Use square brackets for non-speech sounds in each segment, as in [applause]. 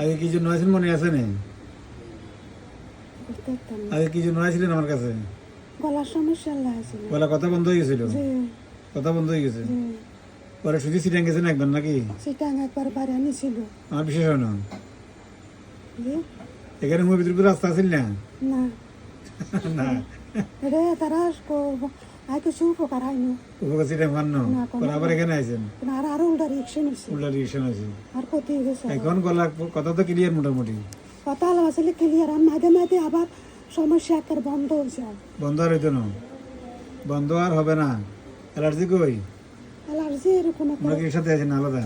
আগে কি জন্য আছেন মনে আছে নি বুঝতে পারতাম না। আগে কি জন্য আসছিলেন আমার কাছে? গলার সমস্যা লাগছিল বলা কথা বন্ধ হয়ে গেছিল? কথা বন্ধ হয়ে গেছে? পরে শুধু সিটাং গেছেন একবার নাকি? সেটা একবার বাড়ি আনিছিল। আমার বিশেষ হয় না। এখানে মুভি ভিতরে রাস্তা আছিল না? না। [laughs] এটা তারা আর কিছু উপকার হয়নি উপকার সিটাং না? আবার এখানে আইছেন? আরও উল্টা রিক্সা নিচ্ছে উল্টা রিয়েকশন আছে। আর হয়ে গেছে এখন গলা কথা তো ক্লিয়ার মোটামুটি। কথা আলো আসলে ক্লিয়ার আর মাঝে মাঝে আবার সমস্যা একবার বন্ধ হয়ে যায় বন্ধ আর হইতো না। বন্ধ আর হবে না। অ্যালার্জি কই? অ্যালার্জি এরকম আমরা কি সাথে আছেন আলাদা?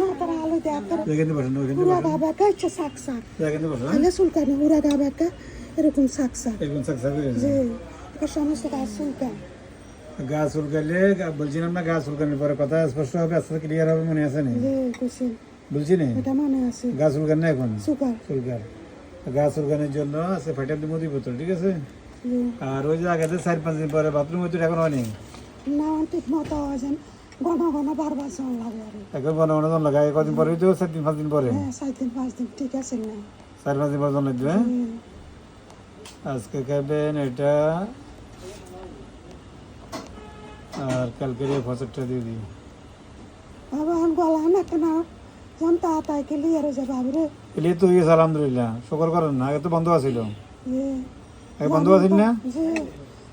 না তারা আলো দেখার যেখানে বসেন ওইখানে উড়া বসেন দাবাকা ইচ্ছা শাক শাক যেখানে বসেন তাহলে চুলকানি উড়া দাবাকা এরকম শাক শাক এরকম সাকসা করে যে এটা সমস্ত গাছ চুলকান গা চুলকাইলে বলছিলাম না গা চুলকানোর পরে কথা স্পষ্ট হবে আস্তে ক্লিয়ার হবে মনে আছে নি? বলছি নি? এটা মনে আছে। গা চুলকান না এখন? চুলকার গা চুলকানোর জন্য আছে ফাইটার দিব দিব বোতল ঠিক আছে? আর ওই যে আগে চার পাঁচ দিন পরে বাথরুম হইতো এখন হয়নি? না ঠিক মতো যেন ঘন ঘন বারবার চল লাগে আর। এখন জন লাগাই কদিন পরে হইতো? চার দিন পাঁচ দিন পরে? হ্যাঁ সাত দিন পাঁচ দিন ঠিক আছে না? চার পাঁচ দিন পরে জন লাগবে হ্যাঁ? আজকে খাবেন এটা আর কালকের এই ফসলটা দিয়ে দিই। বাবা এখন গলা না কেন? যেন তাড়াতাড়ি ক্লিয়ার হয়ে যাবে আবরে ক্লিয়ার তো গেছে আলহামদুলিল্লাহ। শুকর করেন না আগে তো বন্ধ আছিল। যে আগে বন্ধ আছিল না? যে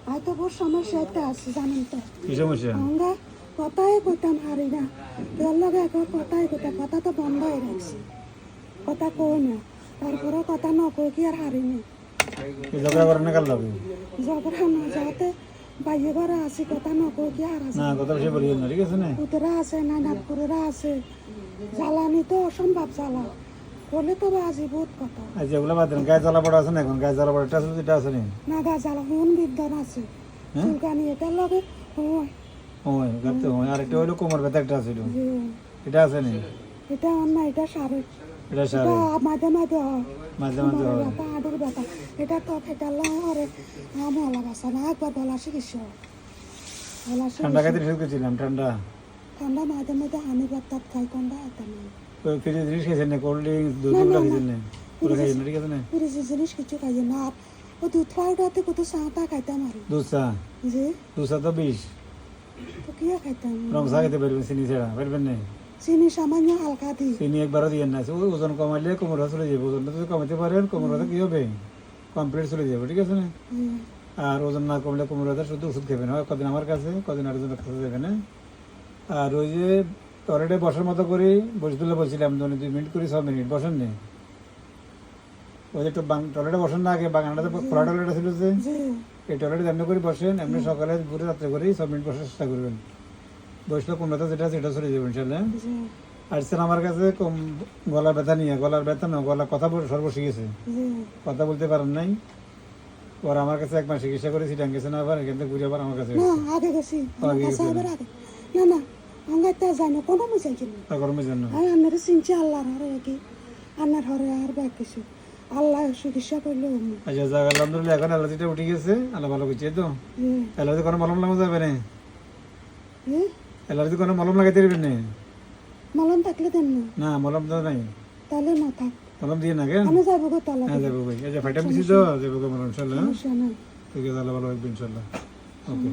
হয়তো বহু সমস্যা একটা আছে জানেন তো। কি সমস্যা? আমরা কথাই কইতাম হারি না। তোর লগে একবার কথাই কইতাম কথা তো বন্ধ হয়ে রাখছি কথা কই না তারপরে কথা ন কই কি আর হারি না। এই ঝগড়া করেন না কাল লাগে? ঝগড়া না যাতে বাইয়ে ঘরে আছি কথা ন কই কি আর আছে? না কথা বেশি বলিয়েন না ঠিক আছে না। উতরা আছে নাইনাথপুরেরা আছে। জ্বালানি তো অসম্ভব জ্বালা। বলে তো বাজি বহুত কথা। আজ এগুলো বাদ দেন গায়ে জ্বালা পড়া আছে না এখন? গায়ে জ্বালা পড়া এটা আছে যেটা আছে নি? নাগা জ্বালা হুন বিদ্যান আছে। হ্যাঁ? চুলকানি এটার লগে ওই। ওই গাতে ওই আর একটা হইল কোমর ব্যথা একটা আছিল যে এটা আছে নি? এটা অন্য এটা সারে এটা সারে এটা মাঝে মাঝে মাঝে মাঝে ব্যথা আডুর ব্যথা। এটা তো খেটার লাগে আমলা বাসা না একবার গলা চিকিৎসা ঠান্ডা খাইতে নিষেধ করছিলাম ঠান্ডা। ঠান্ডা মাঝে মাঝে হানি ব্যথা খাই ঠান্ডা এটা না ওই ফ্রিজের জিনিস খেয়েছেন না? কোল্ড ড্রিঙ্কস দুধ না, গুলো না, পুরো খাইছেন ঠিক আছে না? ফ্রিজের জিনিস কিছু খাই না। আর ও দুধ পাউডারতে কত চাটা খাইতাম আর। দুধ চা? যে দুধ চা তো বিষ। তো কি খাইতাম? রং চা খেতে পারবেন চিনি ছাড়া পারবেন না? চিনি সামান্য হালকা দি। চিনি একবারও দিয়ে না ওজন কমাইলে কোমর চলে যাবে ওজনটা যদি কমাতে পারেন কোমর কি হবে? কমপ্লিট চলে যাবে ঠিক আছে না? আর ওজন না কমলে কোমর ব্যথা শুধু ওষুধ খাবেন। হয় কদিন আমার কাছে কদিন আর আরেকজনের কাছে যাবেন না। আর ওই যে টয়লেটে বসার মতো করে বসে তুলে বলছিলাম ধরুন দুই মিনিট করে ছ মিনিট বসেন নি? ওই যে একটু টয়লেটে বসেন না আগে বাগানটাতে খোলা টয়লেট ছিল যে এই টয়লেটে এমনি করে বসেন এমনি সকালে দুপুরে রাত্রে করেই ছ মিনিট বসার চেষ্টা করবেন। বসলে কোন ব্যথা যেটা সেটা চলে যাবে ইনশাল্লাহ যে আসছেন আমার কাছে কম গলার ব্যথা নিয়ে গলার ব্যথা না গলা কথা বলে সর্ব শিখেছে। কথা বলতে পারেন নাই। ওর আমার কাছে এক মাস চিকিৎসা করেছি ডান গেছে না আবার থেকে ঘুরে আবার আমার কাছে না আগে গেছি। আমার না। না আঙ্গাইতে যাই না কোনো মুজাই কিনা তা গরমের জন্য আমি আপনার চিনছি আল্লাহর হরে কি আন্নার হরে আর ব্যাগ কিছু। আল্লাহ চিকিৎসা করলে আচ্ছা যাক আলহামদুলিল্লাহ এখন অ্যালার্জিটা উঠে গেছে। আল্লাহ ভালো করছে তো। অ্যালার্জি কোনো মলম লাগানো যাবে না? অ্যালার্জি কোনো মলম লাগাইতে পারবেন না? মলম থাকলে দেন না। না মলম তো নাই। তাহলে না থাক। মলম দিয়ে না কেন? আমি যাব গো তাহলে। হ্যাঁ যাব ভাই। এই যে ফাইটাম দিছি তো যাব গো মলম ইনশাআল্লাহ নাই। ঠিক আছে আল্লাহ ভালো থাকবে ইনশাআল্লাহ ওকে